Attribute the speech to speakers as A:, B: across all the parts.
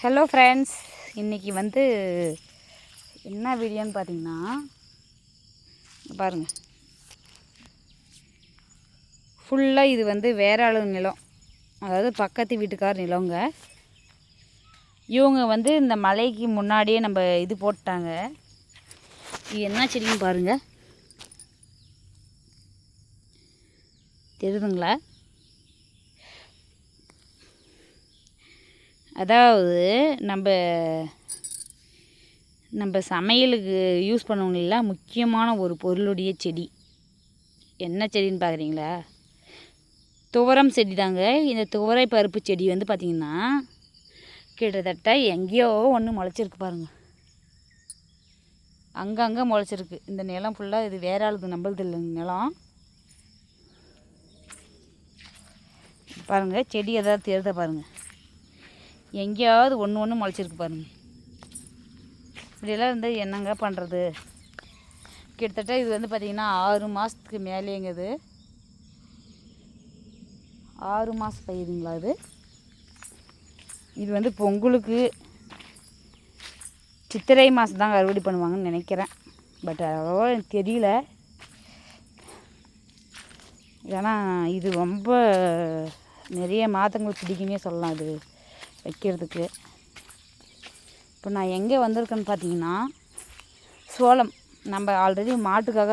A: Hello friends இன்றைக்கி வந்து என்ன வீடியோன்னு பார்த்தீங்கன்னா பாருங்கள் ஃபுல்லாக இது வந்து வேற ஆளு நிலம். அதாவது பக்கத்து வீட்டுக்கார் நிலங்க. இவங்க வந்து இந்த மலைக்கு முன்னாடியே நம்ம இது போட்டாங்க. இது என்ன செடின்னு பாருங்கள் தெரியுதுங்களா? அதாவது நம்ம நம்ம சமையலுக்கு யூஸ் பண்ணுவோங்கள முக்கியமான ஒரு பொருளுடைய செடி. என்ன செடின்னு பார்க்குறீங்களா துவரம் செடி தாங்க இந்த துவரை பருப்பு செடி வந்து பார்த்திங்கன்னா கிட்டத்தட்ட எங்கேயோ ஒன்று முளைச்சிருக்கு பாருங்கள் அங்கங்கே முளைச்சிருக்கு. இந்த நிலம் ஃபுல்லாக இது வேற ஆளுது நம்மளது இல்லை நிலம். பாருங்கள் செடி எதாவது தேர்த பாருங்கள் எங்கேயாவது ஒன்று ஒன்று முளைச்சிருக்கு பாருங்கள் இப்படியெல்லாம் இருந்து என்னங்க பண்ணுறது கிட்டத்தட்ட இது வந்து பார்த்திங்கன்னா ஆறு மாதத்துக்கு மேலேங்குது ஆறு மாதம் பயிருங்களா இது? இது வந்து பொங்கலுக்கு சித்திரை மாதம் தாங்க அறுவடை பண்ணுவாங்கன்னு நினைக்கிறேன். பட் அவ்வளோவா எனக்கு தெரியல. ஏன்னா இது ரொம்ப நிறைய மாதங்கள் பிடிக்குமே சொல்லலாம் அது வைக்கிறதுக்கு. இப்போ நான் எங்கே வந்திருக்கேன்னு பார்த்தீங்கன்னா சோளம். நம்ம ஆல்ரெடி மாட்டுக்காக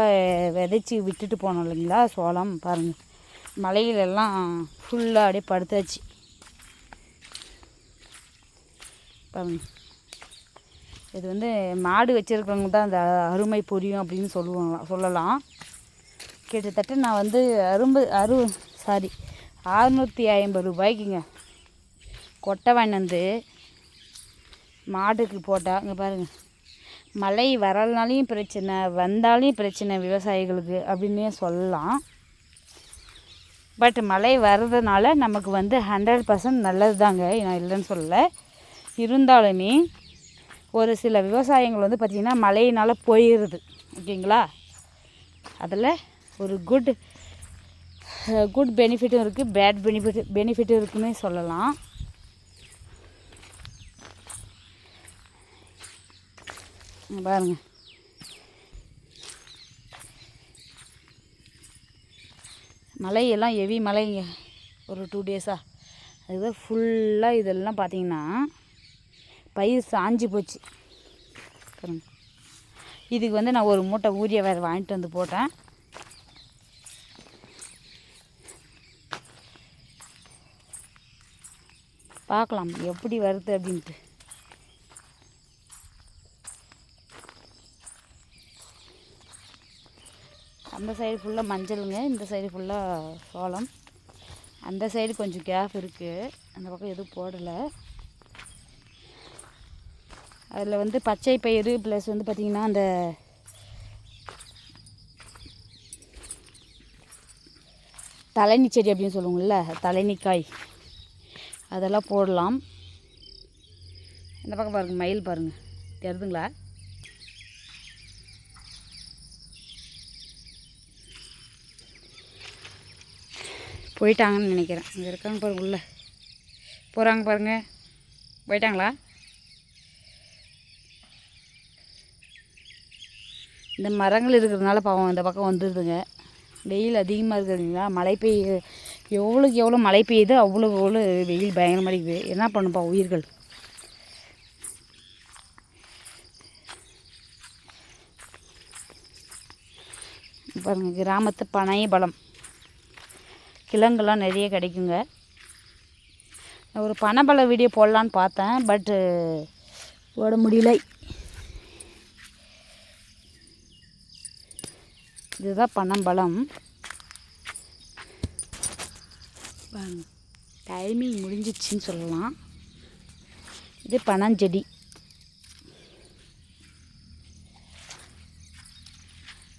A: விதைச்சி விட்டுட்டு போனோம் இல்லைங்களா சோளம் பாருங்கள் மலையிலெல்லாம் ஃபுல்லாக அப்படியே படுத்தாச்சு. பாருங்க. இது வந்து மாடு வச்சுருக்கவங்க தான் அந்த அருமை புரியும் அப்படின்னு சொல்லுவாங்க சொல்லலாம். கிட்டத்தட்ட நான் வந்து அரும்பு அரு சாரி அறுநூற்றி ஐம்பது ரூபாய்க்குங்க. கொட்டை வாங்கினந்து மாட்டுக்கு போட்டால் இங்கே பாருங்கள் மழை வரலனாலையும் பிரச்சனை வந்தாலையும் பிரச்சனை விவசாயிகளுக்கு அப்படின்னே சொல்லலாம். பட் மழை வர்றதுனால நமக்கு வந்து ஹண்ட்ரட் பர்சன்ட் நல்லது தாங்க நான் இல்லைன்னு சொல்லலை. இருந்தாலுமே ஒரு சில விவசாயங்கள் வந்து பார்த்திங்கன்னா மழையினால் போயிடுது ஓகேங்களா? அதில் ஒரு குட் குட் பெனிஃபிட்டும் இருக்குது பேட் பெனிஃபிட் பெனிஃபிட்டும் இருக்குன்னு சொல்லலாம். பாருங்க. மலையெல்லாம் ஹெவி மலைங்க ஒரு டூ டேஸாக அதுதான் ஃபுல்லாக இதெல்லாம் பார்த்தீங்கன்னா பயிர் சாஞ்சி போச்சு. பாருங்க. இதுக்கு வந்து நான் ஒரு மூட்டை ஊரிய வேறு வாங்கிட்டு வந்து போட்டேன். பார்க்கலாம் எப்படி வருது அப்படின்ட்டு. அந்த சைடு ஃபுல்லாக மஞ்சளுங்க இந்த சைடு ஃபுல்லாக சோளம். அந்த சைடு கொஞ்சம் கேப் இருக்குது அந்த பக்கம் எதுவும் போடலை. அதில் வந்து பச்சை பயிறு ப்ளஸ் வந்து பார்த்திங்கன்னா அந்த தலைனி செடி அப்படின்னு சொல்லுவோம்ல தலைனிக்காய். அதெல்லாம் போடலாம். இந்த பக்கம் பாருங்கள் மயில் பாருங்கள் தெரிதுங்களா? போயிட்டாங்கன்னு நினைக்கிறேன். இங்கே இருக்காங்க பாருங்க உள்ள. போகிறாங்க பாருங்கள் போயிட்டாங்களா? இந்த மரங்கள் இருக்கிறதுனால பாவம் இந்த பக்கம் வந்துடுதுங்க வெயில் அதிகமாக இருக்குதுங்களா மழை பெய்ய எவ்வளோக்கு எவ்வளோ மழை பெய்யுதோ அவ்வளோக்கு எவ்வளோ வெயில் பயங்கரமாக இருக்குது என்ன பண்ணுப்பா உயிர்கள்? பாருங்கள் கிராமத்து பனை பலம் கிழங்கெல்லாம் நிறைய கிடைக்குங்க. ஒரு பனைப்பழ வீடியோ போடலான்னு பார்த்தேன் பட்டு போட முடியலை. இதுதான் பனம்பழம். டைமிங் முடிஞ்சிச்சின்னு சொல்லலாம். இது பனஞ்செடி.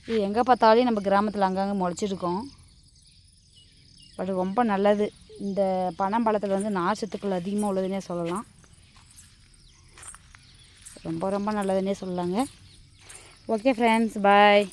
A: இது எங்கே பார்த்தாலும் நம்ம கிராமத்தில் அங்கங்கே முளைச்சிருக்கோம். பட் ரொம்ப நல்லது. இந்த பனம்பழத்தில் வந்து நார்ச்சத்துக்கள் அதிகமாக உள்ளதுன்னே சொல்லலாம். ரொம்ப ரொம்ப நல்லதுன்னே சொல்லலாங்க. Okay friends bye